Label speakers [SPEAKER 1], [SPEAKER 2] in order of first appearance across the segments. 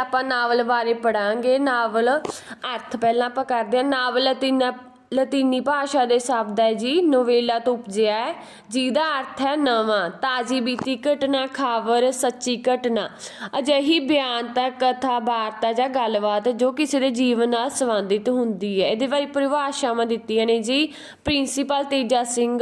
[SPEAKER 1] ਆਪਾਂ ਨਾਵਲ ਬਾਰੇ ਪੜਾਂਗੇ। ਨਾਵਲ ਅਰਥ ਪਹਿਲਾਂ ਆਪਾਂ ਕਰਦੇ ਹਾਂ। ਨਾਵਲ ਲਤੀਨਾ, ਲਤੀਨੀ ਭਾਸ਼ਾ ਦੇ ਸ਼ਬਦ ਹੈ ਜੀ। ਨੋਵੇਲਾ ਤੋਂ ਉਪਜਿਆ ਹੈ। ਜਿਹਦਾ ਅਰਥ ਹੈ ਨਵਾਂ। ਤਾਜੀ ਬੀਤੀ ਘਟਨਾ, ਖਬਰ, ਸੱਚੀ ਘਟਨਾ। ਅਜਿਹੀ ਬਿਆਨਤਾ ਕਥਾ, ਵਾਰਤਾ ਜਾਂ ਗੱਲਬਾਤ ਜੋ ਕਿਸੇ ਦੇ ਜੀਵਨ ਨਾਲ ਸੰਬੰਧਿਤ ਹੁੰਦੀ ਹੈ। ਇਹਦੇ ਬਾਰੇ ਪਰਿਭਾਸ਼ਾਵਾਂ ਦਿੱਤੀਆਂ ਨੇ ਜੀ। ਪ੍ਰਿੰਸੀਪਲ ਤੇਜਾ ਸਿੰਘ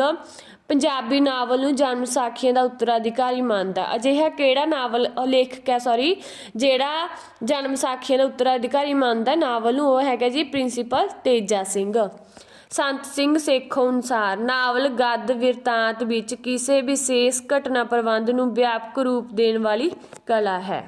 [SPEAKER 1] ਪੰਜਾਬੀ ਨਾਵਲ ਨੂੰ ਜਨਮ ਸਾਖੀਆਂ ਦਾ ਉੱਤਰਾਧਿਕਾਰੀ ਮੰਨਦਾ। ਅਜਿਹਾ ਕਿਹੜਾ ਨਾਵਲ ਲੇਖਕ ਹੈ ਸੌਰੀ ਜਿਹੜਾ ਜਨਮ ਸਾਖੀਆਂ ਦਾ ਉੱਤਰਾਧਿਕਾਰੀ ਮੰਨਦਾ ਨਾਵਲ ਨੂੰ ਉਹ ਹੈਗਾ ਜੀ ਪ੍ਰਿੰਸੀਪਲ ਤੇਜਾ ਸਿੰਘ। ਸੰਤ ਸਿੰਘ ਸੇਖੋਂ ਅਨੁਸਾਰ, ਨਾਵਲ ਗੱਦ ਵਿਰਤਾਂਤ ਵਿੱਚ ਕਿਸੇ ਵਿਸ਼ੇਸ਼ ਘਟਨਾ ਪ੍ਰਬੰਧ ਨੂੰ ਵਿਆਪਕ ਰੂਪ ਦੇਣ ਵਾਲੀ ਕਲਾ ਹੈ।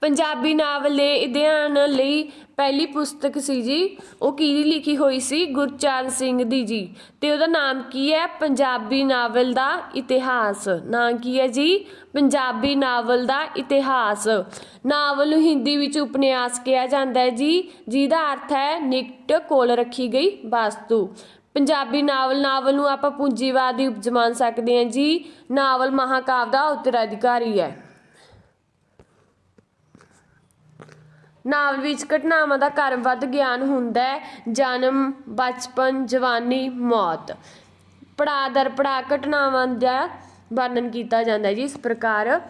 [SPEAKER 1] ਪੰਜਾਬੀ ਨਾਵਲ ਦੇ ਅਧਿਐਨ ਲਈ ਪਹਿਲੀ ਪੁਸਤਕ ਸੀ ਜੀ। ਉਹ ਕਿਹਦੀ ਲਿਖੀ ਹੋਈ ਸੀ? ਗੁਰਚਰਨ ਸਿੰਘ ਦੀ ਜੀ। ਤੇ ਉਹਦਾ ਨਾਮ ਕੀ ਹੈ? ਪੰਜਾਬੀ ਨਾਵਲ ਦਾ ਇਤਿਹਾਸ। ਨਾਂ ਕੀ ਹੈ ਜੀ? ਪੰਜਾਬੀ ਨਾਵਲ ਦਾ ਇਤਿਹਾਸ। ਨਾਵਲ ਨੂੰ ਹਿੰਦੀ ਵਿੱਚ ਉਪਨਿਆਸ ਕਿਹਾ ਜਾਂਦਾ ਹੈ ਜੀ, ਜਿਹਦਾ ਅਰਥ ਹੈ ਨਿਕਟ ਕੋਲ ਰੱਖੀ ਗਈ ਵਸਤੂ। ਪੰਜਾਬੀ ਨਾਵਲ ਨਾਵਲ ਨੂੰ ਆਪਾਂ ਪੂੰਜੀਵਾਦੀ ਉਪਜ ਮੰਨ ਸਕਦੇ ਹਾਂ ਜੀ। ਨਾਵਲ ਮਹਾਕਾਵ ਦਾ ਉੱਤਰਾਧਿਕਾਰੀ ਹੈ। ਨਾਵਲ ਵਿੱਚ ਘਟਨਾਵਾਂ ਦਾ ਕਰਮਬੱਧ ਗਿਆਨ ਹੁੰਦਾ ਹੈ। ਜਨਮ, ਬਚਪਨ, ਜਵਾਨੀ, ਮੌਤ। ਪੜਾਅ ਦਰ ਪੜਾਅ ਘਟਨਾਵਾਂ ਦਾ ਵਰਣਨ ਕੀਤਾ ਜਾਂਦਾ ਹੈ ਜੀ ਇਸ ਪ੍ਰਕਾਰ।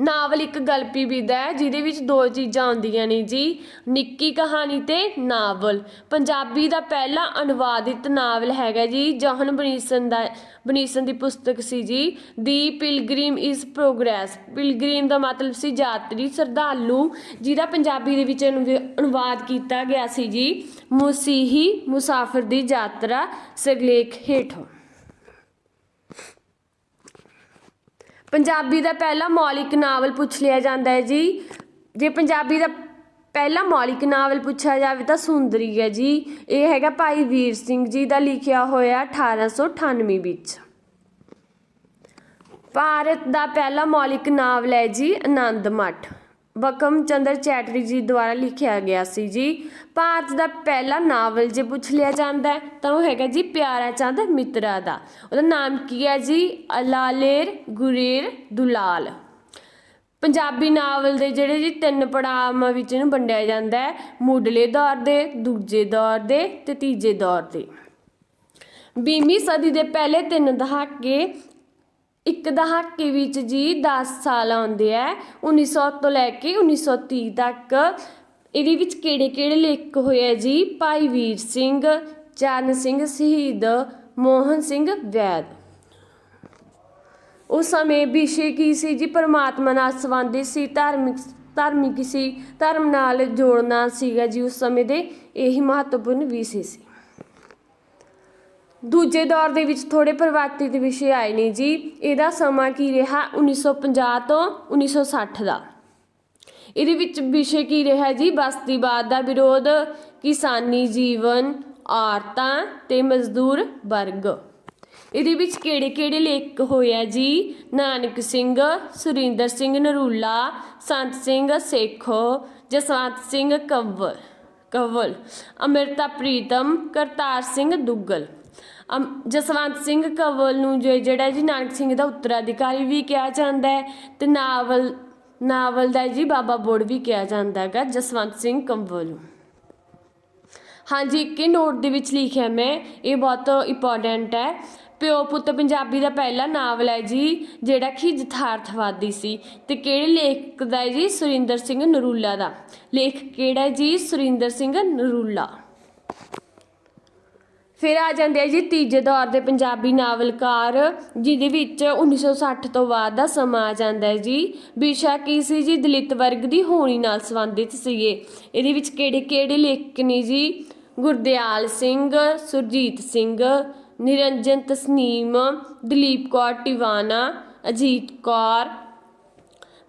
[SPEAKER 1] ਨਾਵਲ ਇੱਕ ਗਲਪੀ ਵਿਧਾ ਹੈ, ਜਿਹਦੇ ਵਿੱਚ ਦੋ ਚੀਜ਼ਾਂ ਆਉਂਦੀਆਂ ਨੇ ਜੀ। ਨਿੱਕੀ ਕਹਾਣੀ ਤੇ ਨਾਵਲ। ਪੰਜਾਬੀ ਦਾ ਪਹਿਲਾ ਅਨੁਵਾਦਿਤ ਨਾਵਲ ਹੈਗਾ ਜੀ, ਜੌਹਨ ਬਨੀਸਨ ਦਾ ਬਨੀਸਨ ਦੀ ਪੁਸਤਕ ਸੀ ਜੀ, the pilgrim is progress. Pilgrim ਦਾ ਮਤਲਬ ਸੀ ਯਾਤਰੀ ਸ਼ਰਧਾਲੂ, ਜਿਹਦਾ ਪੰਜਾਬੀ ਦੇ ਵਿੱਚ ਅਨੁ- ਅਨੁਵਾਦ ਕੀਤਾ ਗਿਆ ਸੀ ਜੀ, ਮੁਸੀਹੀ ਮੁਸਾਫਿਰ ਦੀ ਯਾਤਰਾ ਸਿਰਲੇਖ ਹੇਠੋਂ। ਪੰਜਾਬੀ ਦਾ ਪਹਿਲਾ ਮੌਲਿਕ ਨਾਵਲ ਪੁੱਛ ਲਿਆ ਜਾਂਦਾ ਹੈ ਜੀ। ਜੇ ਪੰਜਾਬੀ ਦਾ ਪਹਿਲਾ ਮੌਲਿਕ ਨਾਵਲ ਪੁੱਛਿਆ ਜਾਵੇ ਤਾਂ ਸੁੰਦਰੀ ਹੈ ਜੀ। ਇਹ ਹੈਗਾ ਭਾਈ ਵੀਰ ਸਿੰਘ ਜੀ ਦਾ ਲਿਖਿਆ ਹੋਇਆ 1898 ਵਿੱਚ। ਭਾਰਤ ਦਾ ਪਹਿਲਾ ਮੌਲਿਕ ਨਾਵਲ ਹੈ ਜੀ, ਆਨੰਦ ਮਠ। ਬਕਮ ਚੰਦਰ ਚੈਟਰੀ ਜੀ ਦੁਆਰਾ ਲਿਖਿਆ ਗਿਆ ਸੀ ਜੀ। ਭਾਰਤ ਦਾ ਪਹਿਲਾ ਨਾਵਲ ਜੇ ਪੁੱਛ ਲਿਆ ਜਾਂਦਾ ਤਾਂ ਉਹ ਹੈਗਾ ਜੀ ਪਿਆਰਾ ਚੰਦ ਮਿੱਤਰਾ ਦਾ। ਉਹਦਾ ਨਾਮ ਕੀ ਹੈ ਜੀ? ਅਲਾਲੇਰ ਗੁਰੇਰ ਦੁਲਾਲ। ਪੰਜਾਬੀ ਨਾਵਲ ਦੇ ਜਿਹੜੇ ਜੀ ਤਿੰਨ ਪੜਾਵਾਂ ਵਿੱਚ ਇਹਨੂੰ ਵੰਡਿਆ ਜਾਂਦਾ ਹੈ, ਮੁੱਢਲੇ ਦੌਰ ਦੇ, ਦੂਜੇ ਦੌਰ ਦੇ ਤੇ ਤੀਜੇ ਦੌਰ ਦੇ। ਵੀਹਵੀਂ ਸਦੀ ਦੇ ਪਹਿਲੇ ਤਿੰਨ ਦਹਾਕੇ ਇੱਕ ਦਹਾਕੇ ਵਿੱਚ ਜੀ ਦਸ ਸਾਲ ਆਉਂਦੇ ਹੈ ਉੱਨੀ ਸੌ ਤੋਂ ਲੈ ਕੇ 1930 ਤੱਕ। ਇਹਦੇ ਵਿੱਚ ਕਿਹੜੇ ਕਿਹੜੇ ਲੇਖਕ ਹੋਏ ਹੈ ਜੀ? ਭਾਈ ਵੀਰ ਸਿੰਘ, ਚਰਨ ਸਿੰਘ ਸ਼ਹੀਦ, ਮੋਹਨ ਸਿੰਘ ਵੈਦ। ਉਸ ਸਮੇਂ ਵਿਸ਼ੇ ਕੀ ਸੀ ਜੀ? ਪਰਮਾਤਮਾ ਨਾਲ ਸੰਬੰਧਿਤ ਸੀ, ਧਾਰਮਿਕ ਧਾਰਮਿਕ ਸੀ, ਧਰਮ ਨਾਲ ਜੋੜਨਾ ਸੀਗਾ ਜੀ। ਉਸ ਸਮੇਂ ਦੇ ਇਹੀ ਮਹੱਤਵਪੂਰਨ ਵਿਸ਼ੇ ਸੀ। ਦੂਜੇ ਦੌਰ ਦੇ ਵਿੱਚ ਥੋੜੇ ਪਰਿਵਰਤਿਤ ਵਿਸ਼ੇ ਆਏ ਨੇ ਜੀ। ਇਹਦਾ ਸਮਾਂ ਕੀ ਰਿਹਾ? 1950 ਤੋਂ 1960 ਦਾ। ਇਹਦੇ ਵਿੱਚ ਵਿਸ਼ੇ ਕੀ ਰਿਹਾ ਜੀ? ਬਸਤੀਵਾਦ ਦਾ ਵਿਰੋਧ, ਕਿਸਾਨੀ ਜੀਵਨ, ਔਰਤਾਂ ਤੇ ਮਜ਼ਦੂਰ ਵਰਗ। ਇਹਦੇ ਵਿੱਚ ਕਿਹੜੇ ਕਿਹੜੇ ਲੇਖਕ ਹੋਏ ਆ ਜੀ? ਨਾਨਕ ਸਿੰਘ, ਸੁਰਿੰਦਰ ਸਿੰਘ ਨਰੂਲਾ, ਸੰਤ ਸਿੰਘ ਸੇਖੋ, ਜਸਵੰਤ ਸਿੰਘ ਕੰਵਲ ਕੰਵਲ, ਅਮ੍ਰਿਤਾ ਪ੍ਰੀਤਮ, ਕਰਤਾਰ ਸਿੰਘ ਦੁੱਗਲ। ਜਸਵੰਤ ਸਿੰਘ ਕੰਵਲ ਨੂੰ ਜੋ ਜਿਹੜਾ ਜੀ ਨਾਨਕ ਸਿੰਘ ਦਾ ਉੱਤਰਾਧਿਕਾਰੀ ਵੀ ਕਿਹਾ ਜਾਂਦਾ ਹੈ ਤੇ ਨਾਵਲ ਨਾਵਲ ਦਾ ਜੀ ਬਾਬਾ ਬੋੜ ਵੀ ਕਿਹਾ ਜਾਂਦਾ ਹੈਗਾ ਜਸਵੰਤ ਸਿੰਘ ਕੰਵਲ ਨੂੰ। ਹਾਂਜੀ, ਇੱਕ ਨੋਟ ਦੇ ਵਿੱਚ ਲਿਖਿਆ ਮੈਂ, ਇਹ ਬਹੁਤ ਇੰਪੋਰਟੈਂਟ ਹੈ। ਪਿਓ ਪੁੱਤ ਪੰਜਾਬੀ ਦਾ ਪਹਿਲਾ ਨਾਵਲ ਹੈ ਜੀ, ਜਿਹੜਾ ਕਿ ਯਥਾਰਥਵਾਦੀ ਸੀ ਤੇ ਕਿਹੜੇ ਲੇਖਕ ਦਾ ਹੈ ਜੀ? ਸੁਰਿੰਦਰ ਸਿੰਘ ਨਰੂਲਾ ਦਾ। ਲੇਖਕ ਕਿਹੜਾ ਜੀ? ਸੁਰਿੰਦਰ ਸਿੰਘ ਨਰੂਲਾ। ਫਿਰ ਆ ਜਾਂਦੇ ਆ ਜੀ ਤੀਜੇ ਦੌਰ ਦੇ ਪੰਜਾਬੀ ਨਾਵਲਕਾਰ, ਜਿਹਦੇ ਵਿੱਚ 1960 ਤੋਂ ਬਾਅਦ ਦਾ ਸਮਾਂ ਆ ਜਾਂਦਾ ਹੈ ਜੀ। ਵਿਸ਼ਾ ਕੀ ਸੀ ਜੀ? ਦਲਿਤ ਵਰਗ ਦੀ ਹੋਣੀ ਨਾਲ ਸੰਬੰਧਿਤ ਸੀਗੇ। ਇਹਦੇ ਵਿੱਚ ਕਿਹੜੇ ਕਿਹੜੇ ਲੇਖਕ ਨੇ ਜੀ? ਗੁਰਦਿਆਲ ਸਿੰਘ, ਸੁਰਜੀਤ ਸਿੰਘ, ਨਿਰੰਜਨ ਤਸਨੀਮ, ਦਲੀਪ ਕੌਰ ਟਿਵਾਣਾ, ਅਜੀਤ ਕੌਰ,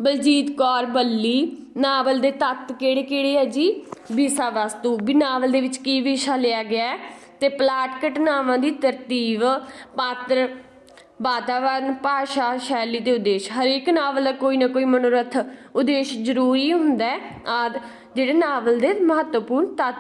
[SPEAKER 1] ਬਲਜੀਤ ਕੌਰ ਬੱਲੀ। ਨਾਵਲ ਦੇ ਤੱਤ ਕਿਹੜੇ ਕਿਹੜੇ ਹੈ ਜੀ? ਵਿਸ਼ਾ ਵਸਤੂ। ਵੀ ਨਾਵਲ ਦੇ ਵਿੱਚ ਕੀ ਵਿਸ਼ਾ ਲਿਆ ਗਿਆ ਹੈ? ਤੇ ਪਲਾਟ ਘਟਨਾਵਾਂ ਦੀ ਤਰਤੀਬ, ਪਾਤਰ, ਵਾਤਾਵਰਨ, ਭਾਸ਼ਾ, ਸ਼ੈਲੀ ਤੇ ਉਦੇਸ਼। ਹਰੇਕ ਨਾਵਲ ਦਾ ਕੋਈ ਨਾ ਕੋਈ ਮਨੋਰਥ, ਉਦੇਸ਼ ਜ਼ਰੂਰੀ ਹੁੰਦਾ ਹੈ। ਆਦ, ਜਿਹੜੇ ਨਾਵਲ ਦੇ ਮਹੱਤਵਪੂਰਨ ਤੱਤ